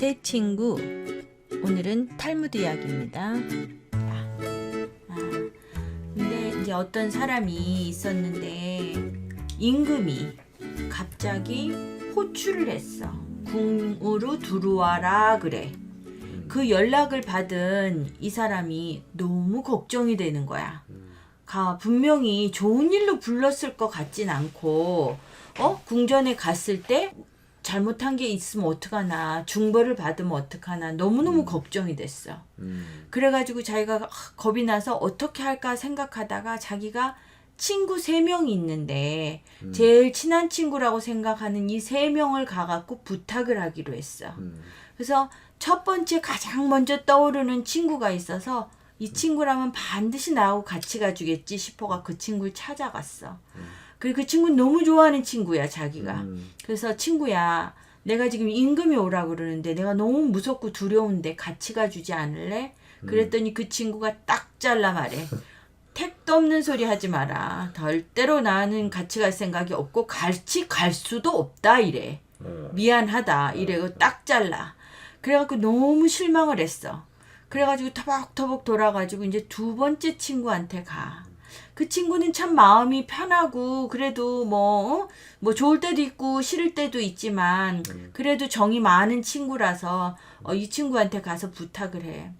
새 친구 오늘은 탈무드 이야기입니다. 아, 아, 근데 이제 어떤 사람이 있었는데 임금이 갑자기 호출을 했어. 궁으로 들어와라 그래. 그 연락을 받은 이 사람이 너무 걱정이 되는 거야. 가 분명히 좋은 일로 불렀을 것 같진 않고 어 궁전에 갔을 때 잘못한 게 있으면 어떡하나 중벌을 받으면 어떡하나 너무너무 걱정이 됐어. 음. 그래가지고 자기가 아, 겁이 나서 어떻게 할까 생각하다가 자기가 친구 세 명이 있는데 제일 친한 친구라고 생각하는 이 세 명을 가갖고 부탁을 하기로 했어. 음. 그래서 첫 번째 가장 먼저 떠오르는 친구가 있어서 이 친구라면 반드시 나하고 같이 가주겠지 싶어가 그 친구를 찾아갔어. 그리고 그 친구는 너무 좋아하는 친구야, 자기가. 음. 그래서 친구야, 내가 지금 임금이 오라고 그러는데 내가 너무 무섭고 두려운데 같이 가주지 않을래? 그랬더니 그 친구가 딱 잘라 말해. 택도 없는 소리 하지 마라. 절대로 나는 같이 갈 생각이 없고 같이 갈 수도 없다 이래. 어. 미안하다 이래고 딱 잘라. 그래갖고 너무 실망을 했어. 그래가지고 터벅터벅 돌아가지고 이제 두 번째 친구한테 가. 그 친구는 참 마음이 편하고 그래도 뭐, 어? 뭐 좋을 때도 있고 싫을 때도 있지만 그래도 정이 많은 친구라서 어, 이 친구한테 가서 부탁을 해.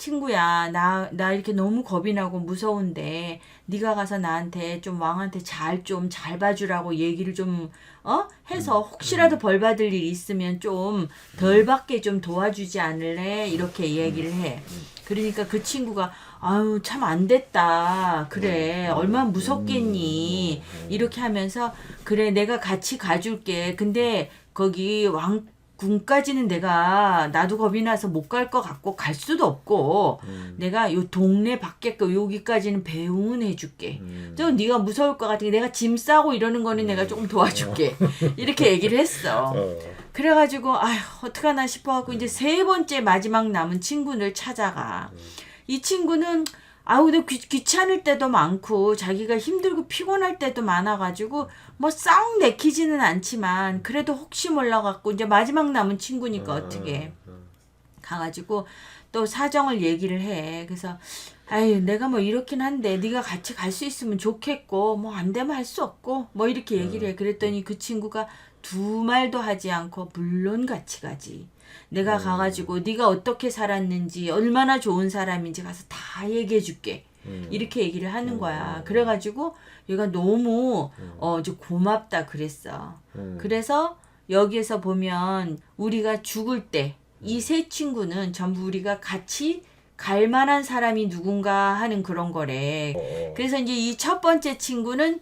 친구야, 나, 나 이렇게 너무 겁이 나고 무서운데, 네가 가서 나한테 좀 왕한테 잘좀잘 봐주라고 얘기를 좀, 어? 해서 혹시라도 벌 받을 일 있으면 좀 덜 받게 좀 도와주지 않을래? 이렇게 얘기를 해. 그러니까 그 친구가, 아유, 참 안 됐다. 그래. 얼마나 무섭겠니? 이렇게 하면서, 그래, 내가 같이 가줄게. 근데 거기 왕, 군까지는 내가 나도 겁이 나서 못 갈 것 같고 갈 수도 없고 내가 요 동네 밖에 거 여기까지는 배웅은 해줄게. 음. 저 네가 무서울 것 같으니 내가 짐 싸고 이러는 거는 내가 조금 도와줄게. 이렇게 얘기를 했어. 어. 그래가지고 아휴 어떡하나 싶어갖고 이제 세 번째 마지막 남은 친구를 찾아가. 이 친구는 아우 근데 귀, 귀찮을 때도 많고 자기가 힘들고 피곤할 때도 많아가지고 뭐썩 내키지는 않지만 그래도 혹시 몰라갖고 이제 마지막 남은 친구니까 어떻게 가가지고 또 사정을 얘기를 해. 그래서 아유 내가 뭐 이렇긴 한데 네가 같이 갈 수 있으면 좋겠고 뭐 안 되면 할 수 없고 뭐 이렇게 얘기를 해. 그랬더니 그 친구가 두 말도 하지 않고 물론 같이 가지. 내가 가가지고 네가 어떻게 살았는지 얼마나 좋은 사람인지 가서 다 얘기해 줄게. 이렇게 얘기를 하는 거야. 그래가지고 얘가 너무 어 이제 고맙다 그랬어. 음. 그래서 여기에서 보면 우리가 죽을 때 이 세 친구는 전부 우리가 같이 갈 만한 사람이 누군가 하는 그런 거래. 어. 그래서 이제 이 첫 번째 친구는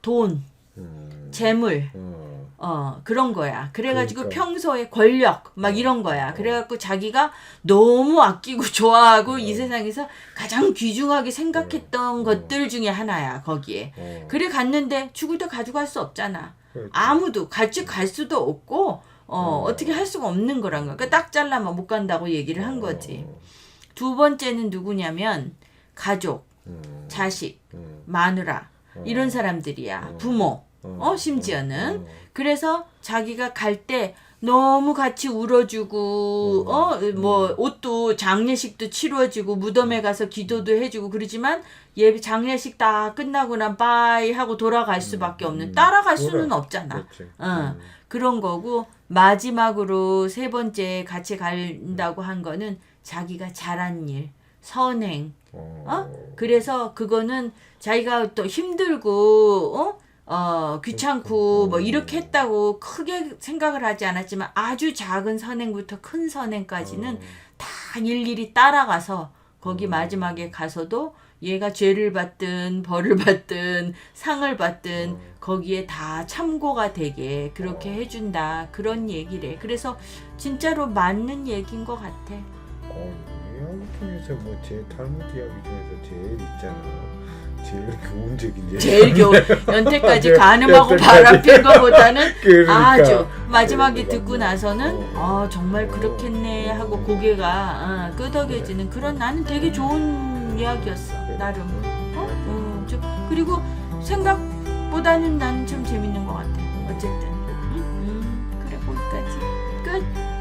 돈, 음. 재물, 어. 어 그런 거야. 그래가지고 그러니까. 평소에 권력 막 이런 거야. 그래갖고 자기가 너무 아끼고 좋아하고 이 세상에서 가장 귀중하게 생각했던 것들 중에 하나야 거기에. 어. 그래 갔는데 죽을 때 가져갈 수 없잖아. 그렇지. 아무도 같이 갈 수도 없고 어 어떻게 할 수가 없는 거란 거야. 그러니까 딱 잘라면 못 간다고 얘기를 한 거지. 두 번째는 누구냐면 가족, 음. 자식, 음. 마누라 이런 사람들이야. 부모. 어 심지어는 어. 그래서 자기가 갈 때 너무 같이 울어주고 어 뭐 옷도 장례식도 치러지고 무덤에 가서 기도도 해주고 그러지만 예배 장례식 다 끝나고 난 빠이 하고 돌아갈 수밖에 없는 따라갈 수는 없잖아. 그렇지. 어, 그런 거고 마지막으로 세 번째 같이 간다고 한 거는 자기가 잘한 일, 선행, 어. 어? 그래서 그거는 자기가 또 힘들고 어? 어 귀찮고 뭐 이렇게 했다고 크게 생각을 하지 않았지만 아주 작은 선행부터 큰 선행까지는 다 일일이 따라가서 거기 마지막에 가서도 얘가 죄를 받든 벌을 받든 상을 받든 거기에 다 참고가 되게 그렇게 해준다. 그런 얘기래. 그래서 진짜로 맞는 얘기인 것 같아 한국에서 뭐 제 탈무드 이야기 중에서 제일 있잖아. 제일 교훈적인 얘기. 제일 교 연태까지 네, 가늠하고 바람핀 것보다는 그러니까. 아주 마지막에 그러니까. 듣고 나서는 어. 아 정말 그렇겠네 하고 고개가 어, 끄덕여지는 그런 나는 되게 좋은 이야기였어 네. 나름. 네. 어? 음, 좀 그리고 생각보다는 나는 좀 재밌는 것 같아. 어쨌든 음, 음, 그래 거기까지 끝.